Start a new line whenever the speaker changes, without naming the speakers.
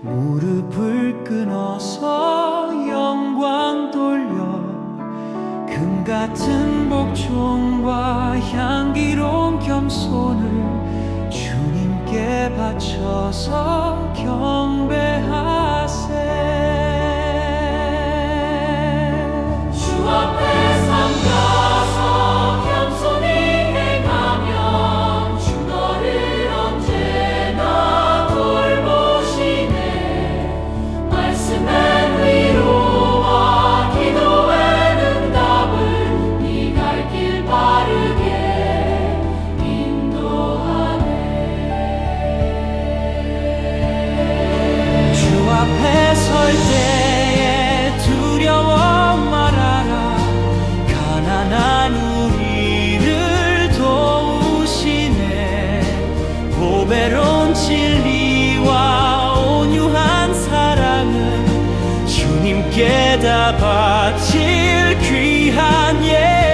무릎을 끊어서 영광 돌려 금 같은 복종과 향기로운 겸손을 주님께 바쳐서 소매로운 진리와 온유한 사랑은 주님께 다 바칠 귀한 예